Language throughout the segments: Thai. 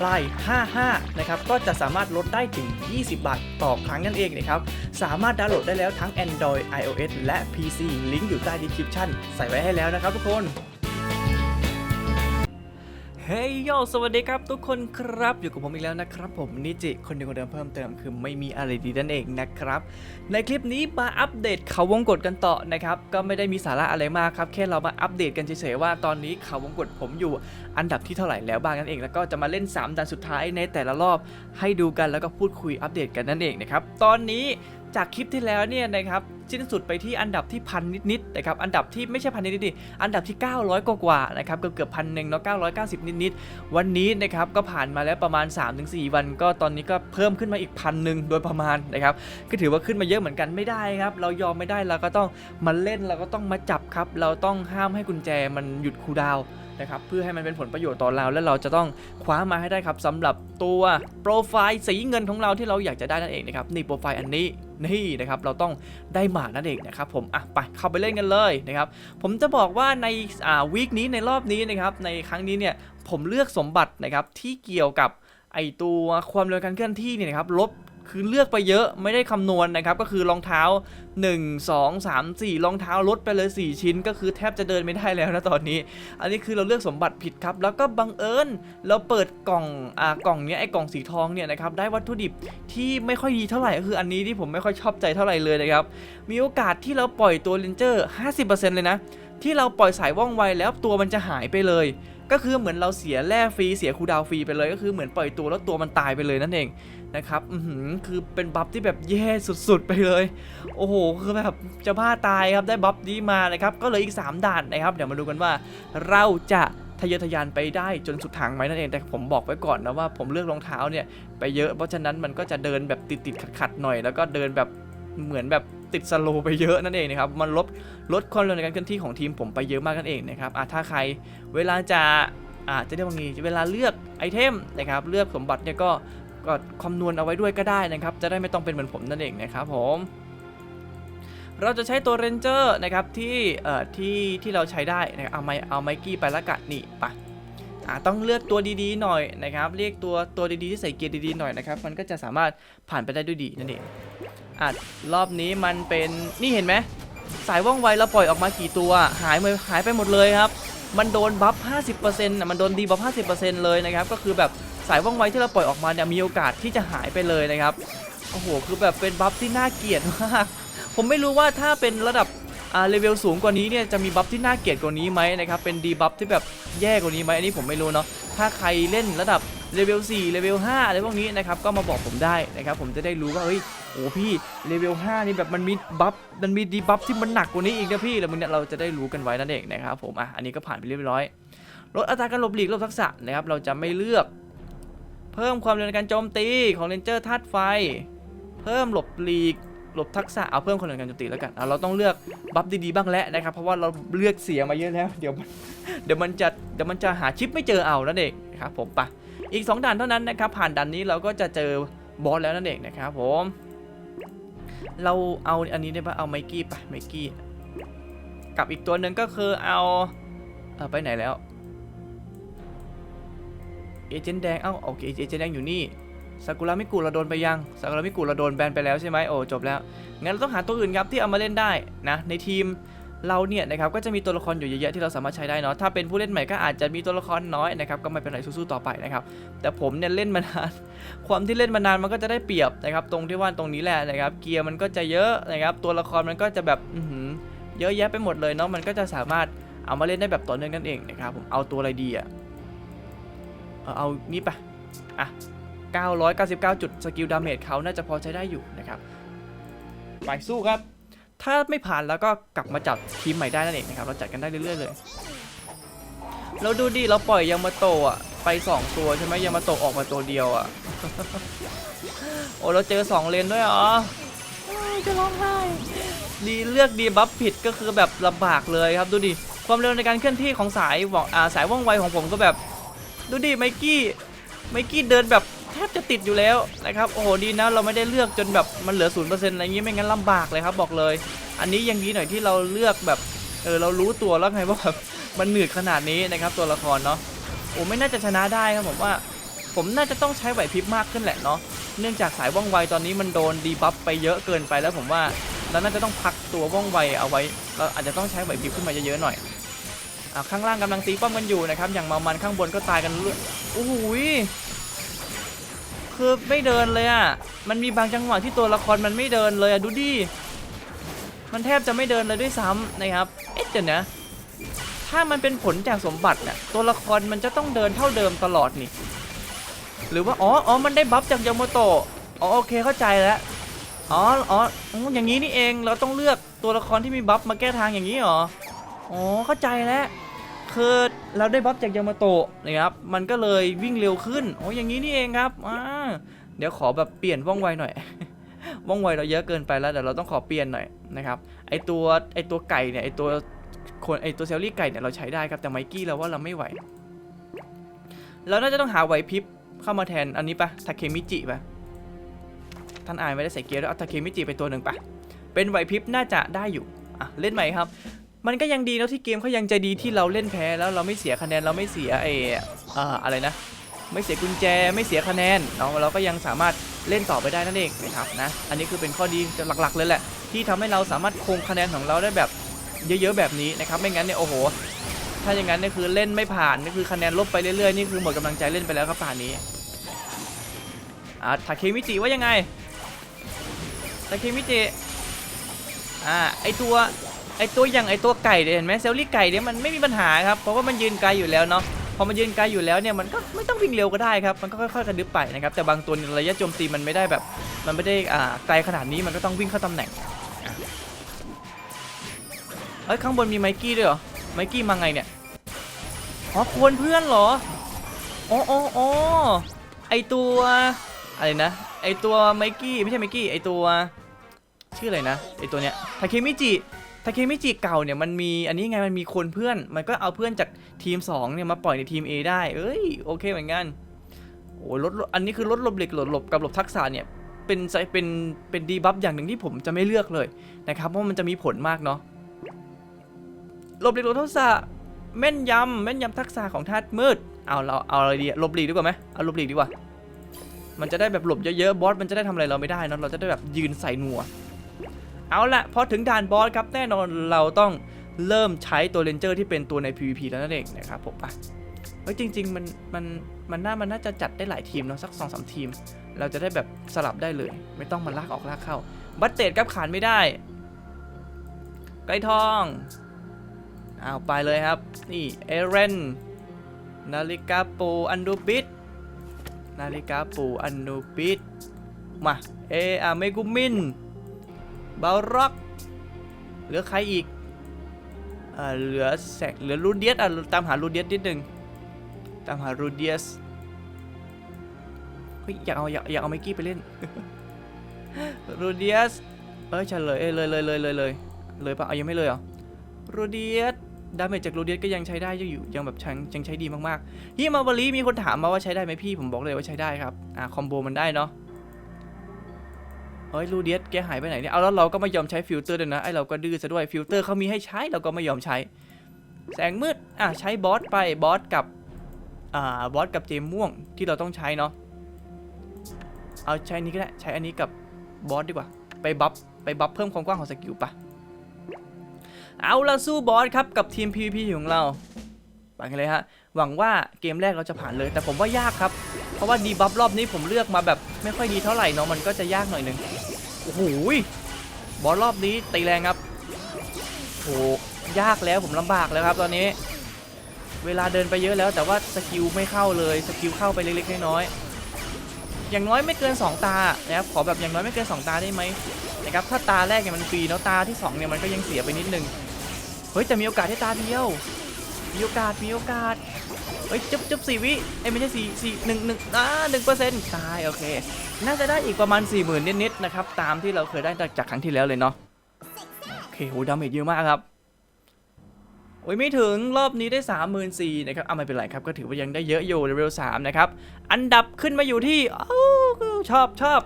ปลาย 55 นะครับ ก็จะสามารถลดได้ถึง 20 บาทต่อครั้งนั่นเองนะครับ สามารถดาวน์โหลดได้แล้วทั้ง Android iOS และ PC ลิงก์อยู่ใต้ดีคริปชั่นใส่ไว้ให้แล้วนะครับทุกคน เฮ้ยโยสวัสดีครับทุกคนครับอยู่กับผมอีกแล้วนะครับ ผมนิจิคนเดียวคนเดิมเพิ่มเติมคือไม่มีอะไรดีนั่นเองนะครับ ในคลิปนี้มาอัปเดตเขาวงกตกันต่อนะครับก็ไม่ได้มีสาระอะไรมากครับแค่เรามาอัปเดตกันเฉยๆว่าตอนนี้เขาวงกตผมอยู่อันดับที่เท่าไหร่แล้วบ้างนั่นเอง แล้วก็จะมาเล่น3ด่านสุดท้ายในแต่ละรอบให้ดูกันแล้วก็พูดคุยอัปเดตกันนั่นเองนะครับตอนนี้ จากคลิปที่แล้วเนี่ยนะครับสิ้นสุดไปที่อันดับที่พันนิดๆนะครับอันดับที่ไม่ใช่พันนิดๆดิอันดับที่ 900 กว่าๆนะครับเกือบเกือบพันหนึ่งเนาะ990 นิดๆวันนี้นะครับก็ผ่านมาแล้วประมาณ 3-4 วัน ก็ตอนนี้ก็เพิ่มขึ้นมาอีกพันหนึ่งโดยประมาณนะครับก็ถือว่าขึ้นมาเยอะเหมือนกันไม่ได้ครับเรายอมไม่ได้เราก็ต้องมาเล่นเราก็ต้องมาจับครับ เราต้องห้ามให้กุญแจมันหยุดคูดาวน์นะครับเพื่อให้มันเป็นผลประโยชน์ต่อเราและเราจะต้องคว้ามาให้ได้ครับสำหรับตัวโปรไฟล์สีเงินของเราที่เราอยากจะได้นั่นเองนะครับนี่โปรไฟล์อันนี้ นี่นะครับเราต้องได้มานั่นเองนะครับผมอะไปเข้าไปเล่นกันเลยนะครับผมจะบอกว่าในอ่าวีคนี้ในรอบนี้นะครับในครั้งนี้เนี่ยผมเลือกสมบัตินะครับที่เกี่ยวกับไอตัวความเร็วการเคลื่อนที่เนี่ยนะครับลบ คือเลือกไปเยอะไม่ได้คำนวณนะครับ ก็คือรองเท้า 1 2 3 4รองเท้าลดไปเลย 4 ชิ้น ก็คือแทบจะเดินไม่ได้แล้วนะตอนนี้ อันนี้คือเราเลือกสมบัติผิดครับ แล้วก็บังเอิญเราเปิดกล่องอ่ากล่องเนี้ยไอ้กล่องสีทองเนี่ยนะครับได้วัตถุดิบที่ไม่ค่อยดีเท่าไหร่ก็คืออันนี้ที่ผมไม่ค่อยชอบใจเท่าไหร่เลยนะครับมีโอกาสที่เราปล่อยตัวเลนเจอร์ 50%เลยนะที่เราปล่อยสายว่องไวแล้วตัวมันจะหายไปเลย ก็คือเหมือนเราเสียแร่ฟรีเสียคูดาวฟรีไปเลยก็คือเหมือนปล่อยตัวแล้วตัวมันตายไปเลยนั่นเองนะครับอือหือคือเป็นบัฟที่แบบแย่สุดๆไปเลย โอ้โหคือแบบจะบ้าตายครับได้บัฟนี้มานะครับก็เลืออีก 3ด่านนะครับ เดี๋ยวมาดูกันว่าเราจะทะเยอทะยานไปได้จนสุดทางไหมนั่นเองแต่ผมบอกไว้ก่อนนะว่าผมเลือกรองเท้าเนี่ยไปเยอะเพราะฉะนั้นมันก็จะเดินแบบติดๆขัดๆหน่อย แล้วก็เดินแบบ เหมือนแบบติดสโลไปเยอะนั่นเองนะครับ มันลดลดความเร็วในการเคลื่อนที่ของทีมผมไปเยอะมากนั่นเองนะครับอะถ้าใครเวลาจะอ่าจะเรียกว่าไงเวลาเลือกไอเทมนะครับ เลือกสมบัติเนี่ยก็ก็คำนวณเอาไว้ด้วยก็ได้นะครับ จะได้ไม่ต้องเป็นเหมือนผมนั่นเองนะครับผมเราจะใช้ตัวเรนเจอร์นะครับที่เอ่อที่ที่เราใช้ได้นะครับเอาไมเอาไมกี้ไปละกันนี่ไปอ่าต้องเลือกตัวดีๆหน่อยนะครับ เรียกตัวตัวดีๆที่ใส่เกียร์ดีๆหน่อยนะครับ มันก็จะสามารถผ่านไปได้ด้วยดีนั่นเอง อัดรอบนี้มันเป็นนี่เห็นไหมสายว่องไวเราปล่อยออกมากี่ตัว หายไปหายไปหมดเลยครับ มันโดนบัฟ 50%นะมันโดนดีบัฟ 50%เลยนะครับ ก็คือแบบสายว่องไวที่เราปล่อยออกมาเนี่ยมีโอกาสที่จะหายไปเลยนะครับ โอ้โห คือแบบเป็นบัฟที่น่าเกลียดมาก ผมไม่รู้ว่าถ้าเป็นระดับ เลเวลสูงกว่านี้เนี่ยจะมีบัฟที่น่าเกลียดกว่านี้ไหมนะครับเป็นดีบัฟที่แบบแย่กว่านี้ไหมอันนี้ผมไม่รู้เนาะถ้าใครเล่นระดับเลเวล4เลเวล5อะไรพวกนี้นะครับก็มาบอกผมได้นะครับผมจะได้รู้ว่าเฮ้ยโอ้พี่เลเวล5นี่แบบมันมีบัฟมันมีดีบัฟที่มันหนักกว่านี้อีกนะพี่แล้วมึงเนี่ยเราจะได้รู้กันไว้นั่นเองนะครับผมอะอันนี้ก็ผ่านไปเรียบร้อยลดอัตราการหลบหลีกลดทักษะนะครับเราจะไม่เลือก เพิ่มความเร็วในการโจมตีของเลนเจอร์ธาตุไฟ เพิ่มหลบหลีก หลบทักษะเอาเพิ่มความเร็วในการโจมตีแล้วกันเอาเราต้องเลือกบัฟดีๆบ้างแล้วนะครับเพราะว่าเราเลือกเสียมาเยอะแล้วเดี๋ยวมันเดี๋ยวมันจะเดี๋ยวมันจะหาชิปไม่เจอเอานั่นเองครับผมไปอีกสองด่านเท่านั้นนะครับผ่านด่านนี้เราก็จะเจอบอสแล้วนั่นเองนะครับผมเราเอาอันนี้ได้ปะเอาไมกี้ไปไมกี้กับอีกตัวหนึ่งก็คือเอาเอาไปไหนแล้วเอเจนต์แดงเอ้าโอเคเอเจนต์แดงอยู่นี่ ซากุระมิกุเราโดนไปยังซากุระมิกุเราโดนแบนไปแล้วใช่ไหมโอ้จบแล้ว งั้นเราต้องหาตัวอื่นครับที่เอามาเล่นได้นะในทีมเราเนี่ยนะครับก็จะมีตัวละครอยู่เยอะๆที่เราสามารถใช้ได้เนาะถ้าเป็นผู้เล่นใหม่ก็อาจจะมีตัวละครน้อยนะครับก็ไม่เป็นไรสู้ๆต่อไปนะครับแต่ผมเนี่ยเล่นมานาน ความที่เล่นมานานมันก็จะได้เปรียบนะครับตรงที่ว่าตรงนี้แหละนะครับเกียร์มันก็จะเยอะนะครับตัวละครมันก็จะแบบเยอะแยะไปหมดเลยเนาะมันก็จะสามารถเอามาเล่นได้แบบต่อเนื่องกันเองนะครับผมเอาตัวอะไรดีอะเอาเอานี่ปะอะ 999 จุดสกิลดาเมจเขาน่าจะพอใช้ได้อยู่นะครับ ไปสู้ครับ ถ้าไม่ผ่านแล้วก็กลับมาจับทีมใหม่ได้นั่นเองนะครับ เราจัดกันได้เรื่อยๆเลย เราดูดิ เราปล่อยยามาโตะอะไป 2 ตัวใช่ไหมยามาโตะออกมาตัวเดียวอะโอ้เราเจอ 2 เลนด้วยเหรอจะร้องไห้ดีเลือกดีบัฟผิดก็คือแบบลำบากเลยครับดูดิ ความเร็วในการเคลื่อนที่ของสายว่องอ่าสายว่องไวของผมก็แบบ ดูดิไมกี้ไมกี้เดินแบบ แทบจะติดอยู่แล้วนะครับโอ้โหดีนะเราไม่ได้เลือกจนแบบมันเหลือศูนย์เปอร์เซ็นต์อะไรอย่างงี้ไม่งั้นลำบากเลยครับบอกเลย อันนี้ยังดีหน่อยที่เราเลือกแบบเออเรารู้ตัวแล้วไงว่าแบบมันหนืดขนาดนี้นะครับตัวละครเนาะโอ้ไม่น่าจะชนะได้ครับผมว่า ผมน่าจะต้องใช้ไหวพริบมากขึ้นแหละเนาะเนื่องจากสายว่องไวตอนนี้มันโดนดีบัฟไปเยอะเกินไปแล้วผมว่าเราน่าจะต้องพักตัวว่องไวเอาไว้เราอาจจะต้องใช้ไหวพริบขึ้นมาเยอะๆหน่อยอ่าข้างล่างกำลังตีป้อมกันอยู่นะครับอย่างเมามันข้างบนก็ตายกันเรื่อยโอ้โหย คือไม่เดินเลยอะ มันมีบางจังหวะที่ตัวละครมันไม่เดินเลยอะดูดิ มันแทบจะไม่เดินเลยด้วยซ้ำนะครับ เอ๊ะเดี๋ยวนะ ถ้ามันเป็นผลจากสมบัติน่ะ ตัวละครมันจะต้องเดินเท่าเดิมตลอดนี่ หรือว่า อ๋ออ๋อมันได้บัฟจากยาโมโตะ อ๋อโอเคเข้าใจแล้ว อ๋ออ๋ออ๋ออย่างนี้นี่เอง เราต้องเลือกตัวละครที่มีบัฟมาแก้ทางอย่างนี้เหรอ อ๋อเข้าใจแล้ว คือเราได้บัฟจากยามาโตะนะครับ มันก็เลยวิ่งเร็วขึ้น โอ๋ออย่างนี้นี่เองครับอ่าเดี๋ยวขอแบบเปลี่ยนว่องไวหน่อย ว่องไวเราเยอะเกินไปแล้วเดี๋ยวเราต้องขอเปลี่ยนหน่อยนะครับ ไอตัวไอตัวไก่เนี่ยไอตัวคนไอตัวเซลลี่ไก่เนี่ยเราใช้ได้ครับ แต่ไมกี้เราว่าเราไม่ไหว เราน่าจะต้องหาไหวพริบเข้ามาแทนอันนี้ปะทาเคมิจิปะท่านอายไม่ได้ใส่เกียร์แล้วเอาทาเคมิจิไปตัวหนึ่งปะเป็นไหวพริบน่าจะได้อยู่อะเล่นใหม่ครับ มันก็ยังดีแล้วที่เกมเขายังใจดีที่เราเล่นแพ้แล้วเราไม่เสียคะแนนเราไม่เสียไอเอ่อะไรนะ ไม่เสียกุญแจไม่เสียคะแนนเนาะเราก็ยังสามารถเล่นต่อไปได้นั่นเองนะครับนะอันนี้คือเป็นข้อดีหลักๆเลยแหละ ที่ทำให้เราสามารถคงคะแนนของเราได้แบบเยอะๆแบบนี้นะครับไม่งั้นเนี่ยโอ้โห ถ้าอย่างนั้นเนี่ยคือเล่นไม่ผ่านนี่คือคะแนนลบไปเรื่อยๆนี่คือหมดกำลังใจเล่นไปแล้วครับป่านนี้อ่าทาเคมิจิว่ายังไงทาเคมิจิอ่าไอตัว ไอตัวอย่างไอตัวไก่เนี่ยเห็นไหมเซลลี่ไก่เนี่ยมันไม่มีปัญหาครับเพราะว่ามันยืนไกลอยู่แล้วเนาะพอมันยืนไกลอยู่แล้วเนี่ยมันก็ไม่ต้องวิ่งเร็วก็ได้ครับมันก็ค่อยๆกระดึบไปนะครับแต่บางตัวระยะโจมตีมันไม่ได้แบบ มันไม่ได้อ่าไกลขนาดนี้มันก็ต้องวิ่งเข้าตำแหน่งเอ้ยข้างบนมีไมกี้ด้วยเหรอไมกี้มาไงเนี่ยอ๋อควรเพื่อนเหรออ๋ออ๋ออ๋อไอตัวอะไรนะไอตัวไมกี้ไม่ใช่ไมกี้ไอตัวชื่ออะไรนะไอตัวเนี้ยทาเคมิจิ ทาเคมิจิเก่าเนี่ยมันมีอันนี้ไงมันมีคนเพื่อน มันก็เอาเพื่อนจากทีม2เนี่ยมาปล่อยในทีม A ได้ เอ้ยโอเคเหมือนกันโอ้ลดอันนี้คือลดหลบเหล็กหลบหลบกับหลบทักษะเนี่ยเป็นไซเป็นเป็นดีบัฟอย่างหนึ่งที่ผมจะไม่เลือกเลยนะครับเพราะมันจะมีผลมากเนาะหลบเหล็กหลบทักษะแม่นยำแม่นยำทักษะของธาตุมืดเอาเราเอาอะไรดีหลบหลีกดีกว่าไหมเอาหลบหลีกดีกว่า มันจะได้แบบหลบเยอะๆบอสมันจะได้ทำอะไรเราไม่ได้นอะเราจะได้แบบยืนใส่หนัว เอาละพอถึงด่านบอสครับแน่นอนเราต้องเริ่มใช้ตัวเรนเจอร์ที่เป็นตัวใน PVP แล้วนั่นเองนะครับผมไปเฮ้ยจริง ๆ มันมันมันน่ามันน่าจะจัดได้หลายทีมเนาะสัก2อสทีม เราจะได้แบบสลับได้เลย ไม่ต้องมาลากออกลากเข้า บัตเตดครับขานไม่ได้ไก่ทองเอาไปเลยครับ นี่เอเรนนาฬิกาปูอันดูบิดนาฬิกาปูอันดูบิดมาเออาเมกุมิน บาร็อกเหลือใครอีกอ่าเหลือแสกเหลือรูเดียสอะตามหารูเดียสนิดหนึ่งตามหารูเดียสเฮ้ยอยากเอาอยากอยากเอาไมกี้ไปเล่นรูเดียสเอ้ยเฉลยเอ้ยเลยเลยเลยเลยเลยเลยปะเอายังไม่เลยเหรอรูเดียสดาเมจจากรูเดียสก็ยังใช้ได้อยู่ยังแบบยังยังใช้ดีมากๆฮิมาบารีมีคนถามมาว่าใช้ได้ไหมพี่ผมบอกเลยว่าใช้ได้ครับอ่าคอมโบมันได้เนาะ เฮ้ยลูเดียสแกหายไปไหนเนี่ย เอาแล้วเราก็ไม่ยอมใช้ฟิลเตอร์ด้วยนะ ไอเราก็ดื้อซะด้วยฟิลเตอร์เขามีให้ใช้เราก็ไม่ยอมใช้ แสงมืด อะใช้บอสไปบอสกับ อ่าบอสกับเจมม่วงที่เราต้องใช้เนาะ เอาใช้นี้ก็ได้ใช้อันนี้กับบอสดีกว่า ไปบัฟไปบัฟเพิ่มความกว้างของสกิลปะเอาละสู้บอสครับกับทีม PVP ของเรา ไปกันเลยฮะ หวังว่าเกมแรกเราจะผ่านเลย แต่ผมว่ายากครับ เพราะว่าดีบัฟรอบนี้ผมเลือกมาแบบไม่ค่อยดีเท่าไหร่เนาะมันก็จะยากหน่อยหนึงโอ้โหบอลรอบนี้ตีแรงครับโหยากแล้วผมลำบากแล้วครับ ตอนนี้ เวลาเดินไปเยอะแล้ว แต่ว่าสกิลไม่เข้าเลยสกิลเข้าไปเล็กๆน้อยๆอย่างน้อยไม่เกิน 2 ตานะครับขอแบบอย่างน้อยไม่เกิน 2 ตาได้ไหมนะครับถ้าตาแรกเนี่ยมันฟรีแล้วตาที่2เนี่ยมันก็ยังเสียไปนิดนึงเฮ้ยแต่มีโอกาสให้ตาเดียวมีโอกาสมีโอกาส เฮ้ยจุ๊บจุ๊บสี่วิเอ้ยไม่ใช่สี่สี่หนึ่งหนึ่งอ่าหนึ่งเปอร์เซ็นต์ตายโอเค น่าจะได้อีกประมาณ4ี่หมื่นนิดๆนะครับตามที่เราเคยได้จากครั้งที่แล้วเลยเนาะโอเคโหดาเมจเยอะมากครับโอ้ยไม่ถึงรอบนี้ได้ 3 4 0 0 0นะครับเอาไม่เป็นไรครับก็ถือว่ายังได้เยอะอยู่เลเวล3นะครับ อันดับขึ้นมาอยู่ที่ชอบชอบ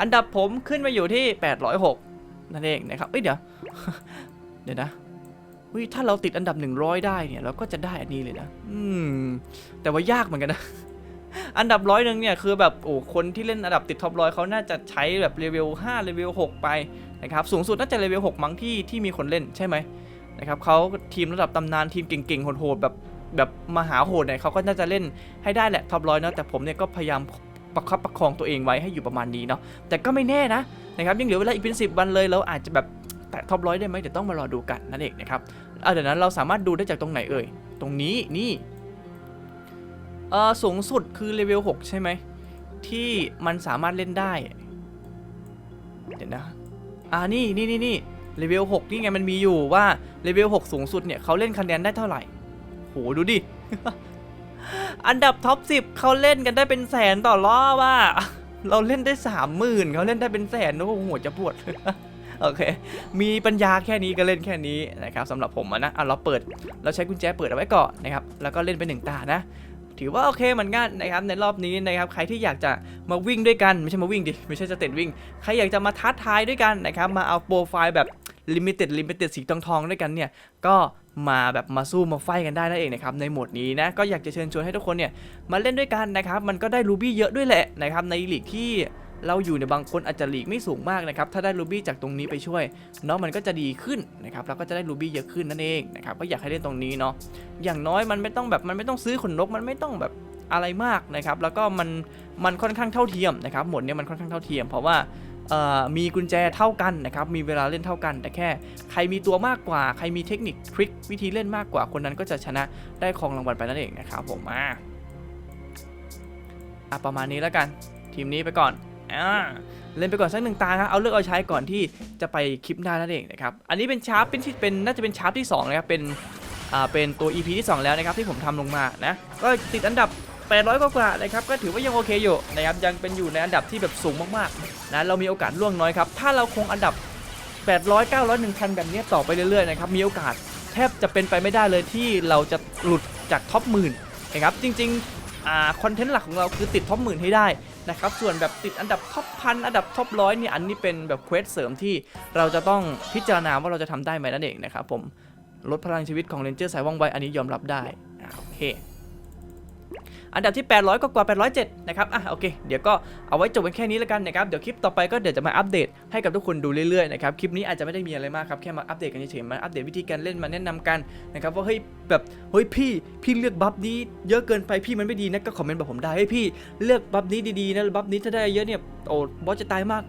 อันดับผมขึ้นมาอยู่ที่ 806 นั่นเองนะครับเอ้ยเดี๋ยว เดี๋ยวนะ เฮ้ยถ้าเราติดอันดับ 100 ได้เนี่ยเราก็จะได้อันนี้เลยนะ อืม แต่ว่ายากเหมือนกันนะ อันดับร้อยหนึ่งเนี่ยคือแบบโอ้คนที่เล่นอันดับติดท็อปร้อยเขาน่าจะใช้แบบเลเวล5เลเวล6ไปนะครับสูงสุดน่าจะเลเวล6มั้งที่ที่มีคนเล่นใช่ไหมนะครับเขาทีมระดับตำนานทีมเก่งๆโหดๆแบบแบบมหาโหดเนี่ยเขาก็น่าจะเล่นให้ได้แหละท็อปร้อยเนาะแต่ผมเนี่ยก็พยายามประคับประคองตัวเองไว้ให้อยู่ประมาณนี้เนาะแต่ก็ไม่แน่นะนะครับยังเหลือเวลาอีกเป็น10วันเลยเราอาจจะแบบ ตะท็อปร้อยได้ไหมเดี๋ยวต้องมารอดูกันนั่นเองนะครับเดี๋ยวนั้นเราสามารถดูได้จากตรงไหนเอ่ย ตรงนี้นี่เออสูงสุดคือเลเวล6ใช่ไหม ที่มันสามารถเล่นได้ เดี๋ยวนะ อ่านี่นี่นี่นี่เลเวล6นี่ไงมันมีอยู่ว่าเลเวล6สูงสุดเนี่ยเขาเล่นคะแนนได้เท่าไหร่โหดูดิ อันดับท็อป10เขาเล่นกันได้เป็นแสนต่อรอบว่า เราเล่นได้สามหมื่นเขาเล่นได้เป็นแสนโอ้โหหัวจะปวด โอเค มีปัญญาแค่นี้ก็เล่นแค่นี้นะครับสำหรับผมะนะอะเราเปิด เราใช้กุญแจเปิดเอาไว้ก่อนนะครับ แล้วก็เล่นไปหนึ่งตานะถือว่าโอเคเหมือนกันนะครับในรอบนี้นะครับใครที่อยากจะมาวิ่งด้วยกันไม่ใช่มาวิ่งดิไม่ใช่จะเต็ดวิ่งใครอยากจะมาท้าทายด้วยกันนะครับมาเอาโปรไฟล์แบบลิมิเต็ดลิมิเต็ดสีทองทองด้วยกันเนี่ยก็มาแบบมาสู้มาไฟกันได้นั่นเองนะครับในโหมดนี้นะก็อยากจะเชิญชวนให้ทุกคนเนี่ยมาเล่นด้วยกันนะครับมันก็ได้รูบี้เยอะด้วยแหละนะครับในลีกที่ เราอยู่ในบางคนอาจจะหลีกไม่สูงมากนะครับถ้าได้รูบี้จากตรงนี้ไปช่วยเนาะมันก็จะดีขึ้นนะครับแล้วก็จะได้รูบี้เยอะขึ้นนั่นเองนะครับก็อยากให้เล่นตรงนี้เนาะอย่างน้อยมันไม่ต้องแบบมันไม่ต้องซื้อขนนกมันไม่ต้องแบบอะไรมากนะครับแล้วก็มันมันค่อนข้างเท่าเทียมนะครับหมดเนี้ยมันค่อนข้างเท่าเทียม เพราะว่ามีกุญแจเท่ากันนะครับมีเวลาเล่นเท่ากัน แต่แค่ใครมีตัวมากกว่า ใครมีเทคนิคทริควิธีเล่นมากกว่าคนนั้นก็จะชนะได้ของรางวัลไปนั่นเองนะครับผมอะอะประมาณนี้แล้วกัน ทีมนี้ไปก่อน อ่าเล่นไปก่อนสักหนึ่งตาครับเอาเลือกเอาใช้ก่อนที่จะไปคลิปหน้านั่นเองนะครับอันนี้เป็นชาร์ปเป็นที่เป็นน่าจะเป็นชาร์ปที่สองนะครับเป็นอ่าเป็นตัว EP ที่ 2 แล้วนะครับที่ผมทำลงมานะก็ติดอันดับ 800 กว่าๆนะครับก็ถือว่ายังโอเคอยู่นะครับยังเป็นอยู่ในอันดับที่แบบสูงมากๆนะเรามีโอกาสล่วงน้อยครับถ้าเราคงอันดับ 800 900 1000 แบบนี้ต่อไปเรื่อยๆนะครับมีโอกาสแทบจะเป็นไปไม่ได้เลยที่เราจะหลุดจากท็อปหมื่นนะครับจริงๆอ่าคอนเทนต์หลักของเราคือติดท็อปหมื่นให้ได้ นะครับส่วนแบบติดอันดับท็อปพันอันดับท็อปร้อยเนี่ยอันนี้เป็นแบบเควสเสริมที่เราจะต้องพิจารณาว่าเราจะทำได้ไหมนั่นเองนะครับผมลดพลังชีวิตของเรนเจอร์สายว่องไวอันนี้ยอมรับได้โอเค อันดับที่ 800 ก็กว่า 807 นะครับ อะ โอเค เดี๋ยวก็เอาไว้จบกันแค่นี้แล้วกันนะครับ เดี๋ยวคลิปต่อไปก็เดี๋ยวจะมาอัปเดตให้กับทุกคนดูเรื่อยๆนะครับ คลิปนี้อาจจะไม่ได้มีอะไรมากครับ แค่มาอัปเดตกันเฉยๆมาอัปเดตวิธีการเล่นมาแนะนำกันนะครับว่าเฮ้ยแบบเฮ้ยพี่พี่เลือกบัฟนี้เยอะเกินไปพี่มันไม่ดีนะก็คอมเมนต์บอกผมได้เฮ้ยพี่เลือกบัฟนี้ดีๆนะบัฟนี้ถ้าได้เยอะเนี่ยโอ้บอสจะตายมาก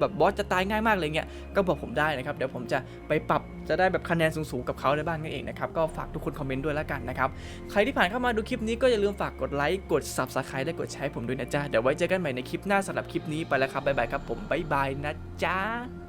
แบบบอสจะตายง่ายมากอะไรเงี้ยก็บอกผมได้นะครับเดี๋ยวผมจะไปปรับ จะได้แบบคะแนนสูงๆกับเขาได้บ้างนั่นเองนะครับก็ฝากทุกคนคอมเมนต์ด้วยแล้วกันนะครับใครที่ผ่านเข้ามาดูคลิปนี้ก็อย่าลืมฝากกดไลค์กด subscribe และกดแชร์ให้ผมด้วยนะจ๊ะเดี๋ยวไว้เจอกันใหม่ในคลิปหน้าสำหรับคลิปนี้ไปแล้วครับบ๊ายบายครับผมบ๊ายบายนะจ๊ะ